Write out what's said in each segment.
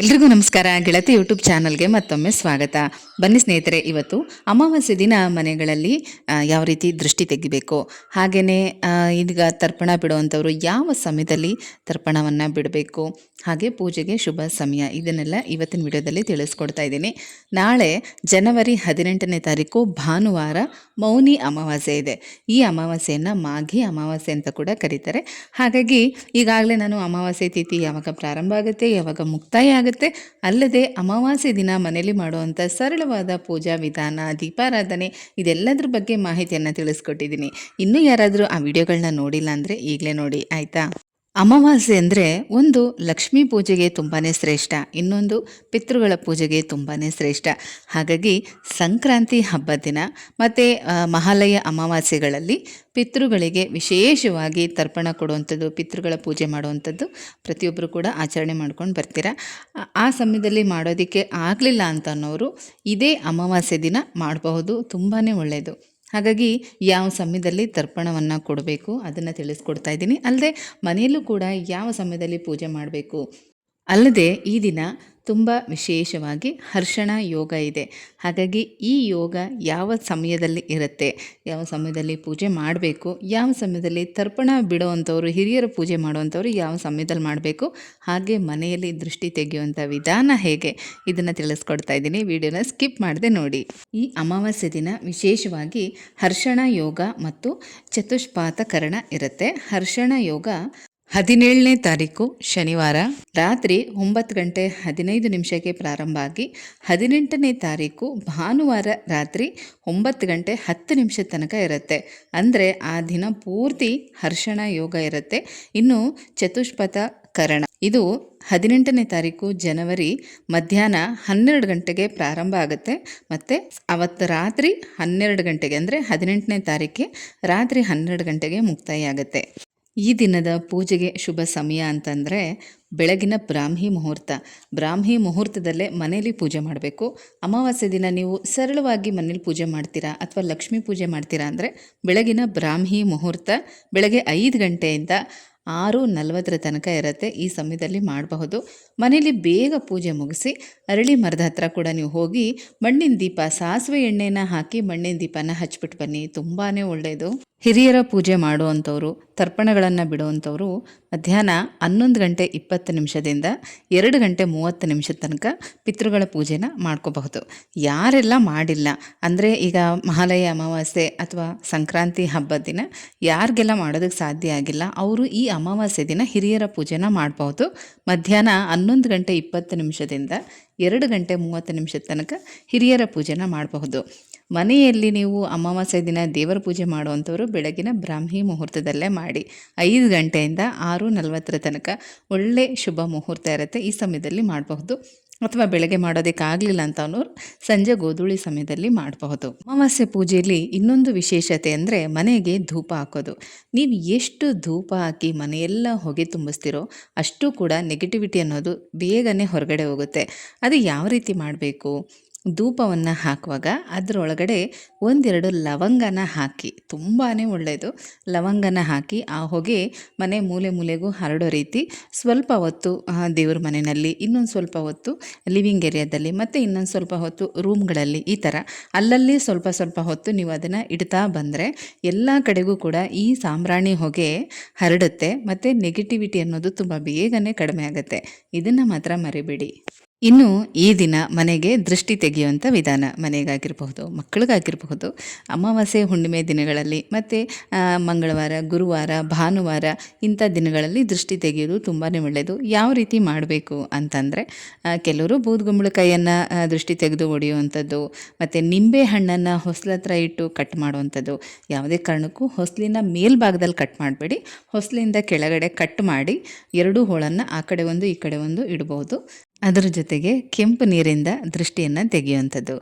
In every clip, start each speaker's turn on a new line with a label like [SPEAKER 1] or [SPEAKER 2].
[SPEAKER 1] ಎಲ್ರಿಗೂ ನಮಸ್ಕಾರ. ಗೆಳತಿ ಯೂಟ್ಯೂಬ್ ಚಾನಲ್ಗೆ ಮತ್ತೊಮ್ಮೆ ಸ್ವಾಗತ. ಬನ್ನಿ ಸ್ನೇಹಿತರೆ, ಇವತ್ತು ಅಮಾವಾಸ್ಯೆ ದಿನ ಮನೆಗಳಲ್ಲಿ ಯಾವ ರೀತಿ ದೃಷ್ಟಿ ತೆಗಿಬೇಕು? ಹಾಗೆಯೇ ಈಗ ತರ್ಪಣ ಬಿಡುವಂಥವ್ರು ಯಾವ ಸಮಯದಲ್ಲಿ ತರ್ಪಣವನ್ನು ಬಿಡಬೇಕು? ಹಾಗೆ ಪೂಜೆಗೆ ಶುಭ ಸಮಯ. ಇದನ್ನೆಲ್ಲ ಇವತ್ತಿನ ವಿಡಿಯೋದಲ್ಲಿ ತಿಳಿಸ್ಕೊಡ್ತಾ ಇದ್ದೀನಿ. ನಾಳೆ ಜನವರಿ ಹದಿನೆಂಟನೇ ತಾರೀಕು ಭಾನುವಾರ ಮೌನಿ ಅಮಾವಾಸ್ಯೆ ಇದೆ. ಈ ಅಮಾವಾಸ್ಯೆಯನ್ನು ಮಾಘಿ ಅಮಾವಾಸ್ಯೆ ಅಂತ ಕೂಡ ಕರೀತಾರೆ. ಹಾಗಾಗಿ ಈಗಾಗಲೇ ನಾನು ಅಮಾವಾಸ್ಯೆ ತಿಥಿ ಯಾವಾಗ ಪ್ರಾರಂಭ ಆಗುತ್ತೆ, ಯಾವಾಗ ಮುಕ್ತಾಯ ಆಗುತ್ತೆ ಅಲ್ಲದೆ ಅಮಾವಾಸ್ಯೆ ದಿನ ಮನೆಯಲ್ಲಿ ಮಾಡುವಂಥ ಸರಳವಾದ ಪೂಜಾ ವಿಧಾನ, ದೀಪಾರಾಧನೆ ಇದೆಲ್ಲದ್ರ ಬಗ್ಗೆ ಮಾಹಿತಿಯನ್ನು ತಿಳಿಸ್ಕೊಟ್ಟಿದ್ದೀನಿ. ಇನ್ನೂ ಯಾರಾದರೂ ಆ ವಿಡಿಯೋಗಳನ್ನ ನೋಡಿಲ್ಲ ಅಂದರೆ ಈಗಲೇ ನೋಡಿ, ಆಯಿತಾ? ಅಮಾವಾಸ್ಯೆ ಅಂದರೆ ಒಂದು ಲಕ್ಷ್ಮೀ ಪೂಜೆಗೆ ತುಂಬಾ ಶ್ರೇಷ್ಠ. ಇನ್ನೊಂದು ಪಿತೃಗಳ ಪೂಜೆಗೆ ತುಂಬಾ ಶ್ರೇಷ್ಠ. ಹಾಗಾಗಿ ಸಂಕ್ರಾಂತಿ ಹಬ್ಬದ ದಿನ ಮತ್ತು ಮಹಾಲಯ ಅಮಾವಾಸ್ಯೆಗಳಲ್ಲಿ ಪಿತೃಗಳಿಗೆ ವಿಶೇಷವಾಗಿ ತರ್ಪಣ ಕೊಡುವಂಥದ್ದು, ಪಿತೃಗಳ ಪೂಜೆ ಮಾಡುವಂಥದ್ದು ಪ್ರತಿಯೊಬ್ಬರು ಕೂಡ ಆಚರಣೆ ಮಾಡ್ಕೊಂಡು ಬರ್ತೀರ? ಆ- ಸಮಯದಲ್ಲಿ ಮಾಡೋದಕ್ಕೆ ಆಗಲಿಲ್ಲ ಅಂತ ಅನ್ನೋರು ಇದೇ ಅಮಾವಾಸ್ಯೆ ದಿನ ಮಾಡಬಹುದು. ತುಂಬಾ ಒಳ್ಳೆಯದು ಹಾಗಾಗಿ ಯಾವ ಸಮಯದಲ್ಲಿ ತರ್ಪಣವನ್ನು ಕೊಡಬೇಕು ಅದನ್ನು ತಿಳಿಸ್ಕೊಡ್ತಾ ಇದ್ದೀನಿ. ಅಲ್ಲದೆ ಮನೆಯಲ್ಲೂ ಕೂಡ ಯಾವ ಸಮಯದಲ್ಲಿ ಪೂಜೆ ಮಾಡಬೇಕು? ಅಲ್ಲದೆ ಈ ದಿನ ತುಂಬ ವಿಶೇಷವಾಗಿ ಹರ್ಷಣ ಯೋಗ ಇದೆ. ಹಾಗಾಗಿ ಈ ಯೋಗ ಯಾವ ಸಮಯದಲ್ಲಿ ಇರುತ್ತೆ? ಯಾವ ಸಮಯದಲ್ಲಿ ಪೂಜೆ ಮಾಡಬೇಕು? ಯಾವ ಸಮಯದಲ್ಲಿ ತರ್ಪಣ ಬಿಡುವಂಥವ್ರು, ಹಿರಿಯರ ಪೂಜೆ ಮಾಡುವಂಥವ್ರು ಯಾವ ಸಮಯದಲ್ಲಿ ಮಾಡಬೇಕು? ಹಾಗೆ ಮನೆಯಲ್ಲಿ ದೃಷ್ಟಿ ತೆಗೆಯುವಂಥ ವಿಧಾನ ಹೇಗೆ? ಇದನ್ನು ತಿಳಿಸ್ಕೊಡ್ತಾ ಇದ್ದೀನಿ. ವಿಡಿಯೋನ ಸ್ಕಿಪ್ ಮಾಡದೆ ನೋಡಿ. ಈ ಅಮಾವಾಸ್ಯೆ ದಿನ ವಿಶೇಷವಾಗಿ ಹರ್ಷಣ ಯೋಗ ಮತ್ತು ಚತುಷ್ಪಾತಕರಣ ಇರುತ್ತೆ. ಹರ್ಷಣ ಯೋಗ ಹದಿನೇಳನೇ ತಾರೀಕು ಶನಿವಾರ. ರಾತ್ರಿ ಒಂಬತ್ತು ಗಂಟೆ ಹದಿನೈದು ನಿಮಿಷಕ್ಕೆ ಪ್ರಾರಂಭ ಆಗಿ ಹದಿನೆಂಟನೇ ತಾರೀಕು ಭಾನುವಾರ ರಾತ್ರಿ ಒಂಬತ್ತು ಗಂಟೆ ಹತ್ತು ನಿಮಿಷದ ತನಕ ಇರುತ್ತೆ. ಅಂದರೆ ಆ ದಿನ ಪೂರ್ತಿ ಹರ್ಷಣ ಯೋಗ ಇರುತ್ತೆ. ಇನ್ನು ಚತುಷ್ಪಥ ಕರಣ. ಇದು ಹದಿನೆಂಟನೇ ತಾರೀಕು ಜನವರಿ ಮಧ್ಯಾಹ್ನ ಹನ್ನೆರಡು ಗಂಟೆಗೆ ಪ್ರಾರಂಭ ಆಗುತ್ತೆ. ಮತ್ತು ಅವತ್ತು ರಾತ್ರಿ ಹನ್ನೆರಡು ಗಂಟೆಗೆ, ಅಂದರೆ ಹದಿನೆಂಟನೇ ತಾರೀಕಿಗೆ ರಾತ್ರಿ ಹನ್ನೆರಡು ಗಂಟೆಗೆ ಮುಕ್ತಾಯ ಆಗುತ್ತೆ. ಈ ದಿನದ ಪೂಜೆಗೆ ಶುಭ ಸಮಯ ಅಂತಂದರೆ ಬೆಳಗಿನ ಬ್ರಾಹ್ಮಿ ಮುಹೂರ್ತ. ಬ್ರಾಹ್ಮಿ ಮುಹೂರ್ತದಲ್ಲೇ ಮನೇಲಿ ಪೂಜೆ ಮಾಡಬೇಕು. ಅಮಾವಾಸ್ಯೆ ದಿನ ನೀವು ಸರಳವಾಗಿ ಮನೇಲಿ ಪೂಜೆ ಮಾಡ್ತೀರಾ ಅಥವಾ ಲಕ್ಷ್ಮೀ ಪೂಜೆ ಮಾಡ್ತೀರಾ ಅಂದರೆ ಬೆಳಗಿನ ಬ್ರಾಹ್ಮಿ ಮುಹೂರ್ತ ಬೆಳಗ್ಗೆ ಐದು ಗಂಟೆಯಿಂದ ಆರು ನಲವತ್ತರ ತನಕ ಇರುತ್ತೆ ಈ ಸಮಯದಲ್ಲಿ ಮಾಡಬಹುದು. ಮನೇಲಿ ಬೇಗ ಪೂಜೆ ಮುಗಿಸಿ ಅರಳಿ ಮರದ ಹತ್ರ ಕೂಡ ನೀವು ಹೋಗಿ ಮಣ್ಣಿನ ದೀಪ, ಸಾಸಿವೆ ಎಣ್ಣೆನ ಹಾಕಿ ಮಣ್ಣಿನ ದೀಪನ ಹಚ್ಬಿಟ್ಟು ಬನ್ನಿ. ತುಂಬಾ ಒಳ್ಳೆಯದು. ಹಿರಿಯರ ಪೂಜೆ ಮಾಡುವಂಥವ್ರು, ತರ್ಪಣಗಳನ್ನು ಬಿಡುವಂಥವ್ರು ಮಧ್ಯಾಹ್ನ ಹನ್ನೊಂದು ಗಂಟೆ ಇಪ್ಪತ್ತು ನಿಮಿಷದಿಂದ ಎರಡು ಗಂಟೆ ಮೂವತ್ತು ನಿಮಿಷದ ತನಕ ಪಿತೃಗಳ ಪೂಜೆನ ಮಾಡ್ಕೋಬಹುದು. ಯಾರೆಲ್ಲ ಮಾಡಿಲ್ಲ, ಅಂದರೆ ಈಗ ಮಹಾಲಯ ಅಮಾವಾಸ್ಯೆ ಅಥವಾ ಸಂಕ್ರಾಂತಿ ಹಬ್ಬದ ದಿನ, ಯಾರಿಗೆಲ್ಲ ಮಾಡೋದಕ್ಕೆ ಸಾಧ್ಯ ಆಗಿಲ್ಲ, ಅವರು ಈ ಅಮಾವಾಸ್ಯೆ ದಿನ ಹಿರಿಯರ ಪೂಜೆನ ಮಾಡಬಹುದು. ಮಧ್ಯಾಹ್ನ ಹನ್ನೊಂದು ಗಂಟೆ ಇಪ್ಪತ್ತು ನಿಮಿಷದಿಂದ ಎರಡು ಗಂಟೆ ಮೂವತ್ತು ನಿಮಿಷದ ತನಕ ಹಿರಿಯರ ಪೂಜೆನ ಮಾಡಬಹುದು. ಮನೆಯಲ್ಲಿ ನೀವು ಅಮಾವಾಸ್ಯೆ ದಿನ ದೇವರ ಪೂಜೆ ಮಾಡುವಂಥವರು ಬೆಳಗಿನ ಬ್ರಾಹ್ಮಿ ಮುಹೂರ್ತದಲ್ಲೇ ಮಾಡಿ. ಐದು ಗಂಟೆಯಿಂದ ಆರು ನಲವತ್ತರ ತನಕ ಒಳ್ಳೆ ಶುಭ ಮುಹೂರ್ತ ಇರುತ್ತೆ. ಈ ಸಮಯದಲ್ಲಿ ಮಾಡಬಹುದು. ಅಥವಾ ಬೆಳಗ್ಗೆ ಮಾಡೋದಕ್ಕಾಗಲಿಲ್ಲ ಅಂತ ಅನ್ನೋರು ಸಂಜೆ ಗೋಧೂಳಿ ಸಮಯದಲ್ಲಿ ಮಾಡಬಹುದು. ಅಮಾವಾಸ್ಯೆ ಪೂಜೆಯಲ್ಲಿ ಇನ್ನೊಂದು ವಿಶೇಷತೆ ಅಂದರೆ ಮನೆಗೆ ಧೂಪ ಹಾಕೋದು. ನೀವು ಎಷ್ಟು ಧೂಪ ಹಾಕಿ ಮನೆಯೆಲ್ಲ ಹೊಗೆ ತುಂಬಿಸ್ತೀರೋ ಅಷ್ಟು ಕೂಡ ನೆಗೆಟಿವಿಟಿ ಅನ್ನೋದು ಬೇಗನೆ ಹೊರಗಡೆ ಹೋಗುತ್ತೆ. ಅದು ಯಾವ ರೀತಿ ಮಾಡಬೇಕು? ಧೂಪವನ್ನು ಹಾಕುವಾಗ ಅದರೊಳಗಡೆ ಒಂದೆರಡು ಲವಂಗನ ಹಾಕಿ ತುಂಬಾ ಒಳ್ಳೆಯದು. ಲವಂಗನ ಹಾಕಿ ಆ ಹೊಗೆ ಮನೆ ಮೂಲೆ ಮೂಲೆಗೂ ಹರಡೋ ರೀತಿ ಸ್ವಲ್ಪ ಹೊತ್ತು ದೇವ್ರ ಮನೆಯಲ್ಲಿ, ಇನ್ನೊಂದು ಸ್ವಲ್ಪ ಹೊತ್ತು ಲಿವಿಂಗ್ ಏರಿಯಾದಲ್ಲಿ ಮತ್ತು ಇನ್ನೊಂದು ಸ್ವಲ್ಪ ಹೊತ್ತು ರೂಮ್ಗಳಲ್ಲಿ ಈ ಥರ ಅಲ್ಲಲ್ಲಿ ಸ್ವಲ್ಪ ಸ್ವಲ್ಪ ಹೊತ್ತು ನೀವು ಅದನ್ನು ಇಡ್ತಾ ಬಂದರೆ ಎಲ್ಲ ಕಡೆಗೂ ಕೂಡ ಈ ಸಾಂಬ್ರಾಣಿ ಹೊಗೆ ಹರಡುತ್ತೆ ಮತ್ತು ನೆಗೆಟಿವಿಟಿ ಅನ್ನೋದು ತುಂಬ ಬೇಗನೆ ಕಡಿಮೆ ಆಗುತ್ತೆ. ಇದನ್ನು ಮಾತ್ರ ಮರಿಬೇಡಿ. ಇನ್ನು ಈ ದಿನ ಮನೆಗೆ ದೃಷ್ಟಿ ತೆಗೆಯುವಂಥ ವಿಧಾನ ಮನೆಗಾಗಿರಬಹುದು, ಮಕ್ಕಳಿಗಾಗಿರಬಹುದು. ಅಮಾವಾಸ್ಯೆ, ಹುಣ್ಣಿಮೆ ದಿನಗಳಲ್ಲಿ ಮತ್ತು ಮಂಗಳವಾರ, ಗುರುವಾರ, ಭಾನುವಾರ ಇಂಥ ದಿನಗಳಲ್ಲಿ ದೃಷ್ಟಿ ತೆಗೆಯೋದು ತುಂಬಾ ಒಳ್ಳೆಯದು. ಯಾವ ರೀತಿ ಮಾಡಬೇಕು ಅಂತಂದರೆ ಕೆಲವರು ಬೂದ್ಗುಂಬಳಕಾಯಿಯನ್ನು ದೃಷ್ಟಿ ತೆಗೆದು ಹೊಡೆಯುವಂಥದ್ದು ಮತ್ತು ನಿಂಬೆ ಹಣ್ಣನ್ನು ಹೊಸಲತ್ರ ಇಟ್ಟು ಕಟ್ ಮಾಡುವಂಥದ್ದು. ಯಾವುದೇ ಕಾರಣಕ್ಕೂ ಹೊಸ್ಲಿನ ಮೇಲ್ಭಾಗದಲ್ಲಿ ಕಟ್ ಮಾಡಬೇಡಿ. ಹೊಸ್ಲಿಂದ ಕೆಳಗಡೆ ಕಟ್ ಮಾಡಿ ಎರಡೂ ಹೋಳನ್ನು ಆ ಕಡೆ ಒಂದು, ಈ ಕಡೆ ಒಂದು ಇಡ್ಬೋದು. ಅದರ ಜೊತೆಗೆ ಕೆಂಪು ನೀರಿಂದ ದೃಷ್ಟಿಯನ್ನು ತೆಗೆಯುವಂಥದ್ದು.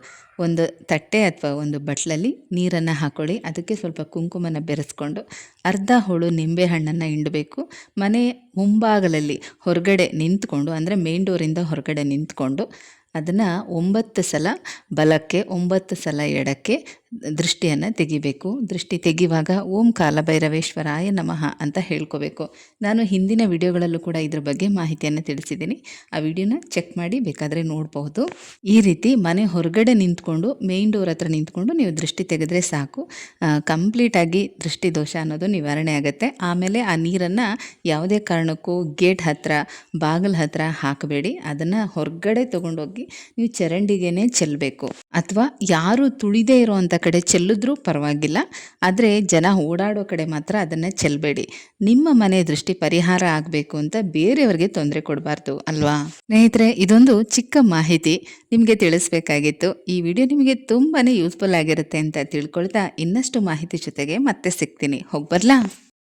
[SPEAKER 1] ಒಂದು ತಟ್ಟೆ ಅಥವಾ ಒಂದು ಬಟ್ಲಲ್ಲಿ ನೀರನ್ನು ಹಾಕೊಳ್ಳಿ. ಅದಕ್ಕೆ ಸ್ವಲ್ಪ ಕುಂಕುಮನ ಬೆರೆಸ್ಕೊಂಡು ಅರ್ಧ ಹೋಳು ನಿಂಬೆ ಹಣ್ಣನ್ನು ಹಿಂಡಬೇಕು. ಮನೆ ಮುಂಭಾಗಲಲ್ಲಿ ಹೊರಗಡೆ ನಿಂತ್ಕೊಂಡು, ಅಂದರೆ ಮೇನ್ ಡೋರಿಂದ ಹೊರಗಡೆ ನಿಂತ್ಕೊಂಡು ಅದನ್ನು ಒಂಬತ್ತು ಸಲ ಬಲಕ್ಕೆ, ಒಂಬತ್ತು ಸಲ ಎಡಕ್ಕೆ ದೃಷ್ಟಿಯನ್ನು ತೆಗಿಬೇಕು. ದೃಷ್ಟಿ ತೆಗೆಯುವಾಗ ಓಂ ಕಾಲಭೈರವೇಶ್ವರಾಯ ನಮಃ ಅಂತ ಹೇಳ್ಕೋಬೇಕು. ನಾನು ಹಿಂದಿನ ವಿಡಿಯೋಗಳಲ್ಲೂ ಕೂಡ ಇದ್ರ ಬಗ್ಗೆ ಮಾಹಿತಿಯನ್ನು ತಿಳಿಸಿದ್ದೀನಿ. ಆ ವಿಡಿಯೋನ ಚೆಕ್ ಮಾಡಿ ಬೇಕಾದರೆ ನೋಡಬಹುದು. ಈ ರೀತಿ ಮನೆ ಹೊರಗಡೆ ನಿಂತ್ಕೊಂಡು ಮೇನ್ ಡೋರ್ ಹತ್ರ ನಿಂತ್ಕೊಂಡು ನೀವು ದೃಷ್ಟಿ ತೆಗೆದ್ರೆ ಸಾಕು. ಕಂಪ್ಲೀಟಾಗಿ ದೃಷ್ಟಿ ದೋಷ ಅನ್ನೋದು ನಿವಾರಣೆ ಆಗುತ್ತೆ. ಆಮೇಲೆ ಆ ನೀರನ್ನು ಯಾವುದೇ ಕಾರಣಕ್ಕೂ ಗೇಟ್ ಹತ್ರ, ಬಾಗಿಲ ಹತ್ರ ಹಾಕಬೇಡಿ. ಅದನ್ನು ಹೊರಗಡೆ ತೊಗೊಂಡೋಗಿ ನೀವು ಚರಂಡಿಗೆನೇ ಚೆಲ್ಲಬೇಕು ಅಥವಾ ಯಾರು ತುಳಿದೇ ಇರೋವಂಥ ಕಡೆ ಚೆಲ್ಲಿದ್ರೂ ಪರವಾಗಿಲ್ಲ. ಆದರೆ ಜನ ಓಡಾಡೋ ಕಡೆ ಮಾತ್ರ ಅದನ್ನು ಚೆಲ್ಲಬೇಡಿ ನಿಮ್ಮ ಮನೆ ದೃಷ್ಟಿ ಪರಿಹಾರ ಆಗಬೇಕು ಅಂತ ಬೇರೆಯವರಿಗೆ ತೊಂದರೆ ಕೊಡಬಾರ್ದು, ಅಲ್ವಾ? ಸ್ನೇಹಿತರೆ, ಇದೊಂದು ಚಿಕ್ಕ ಮಾಹಿತಿ. ನಿಮಗೆ ತಿಳಿಸ್ಬೇಕಾಗಿತ್ತು. ಈ ವಿಡಿಯೋ ನಿಮಗೆ ತುಂಬಾ ಯೂಸ್ಫುಲ್ ಆಗಿರುತ್ತೆ ಅಂತ ತಿಳ್ಕೊಳ್ತಾ ಇನ್ನಷ್ಟು ಮಾಹಿತಿ ಜೊತೆಗೆ ಮತ್ತೆ ಸಿಗ್ತೀನಿ. ಹೋಗಿ ಬರ್ಲಾ?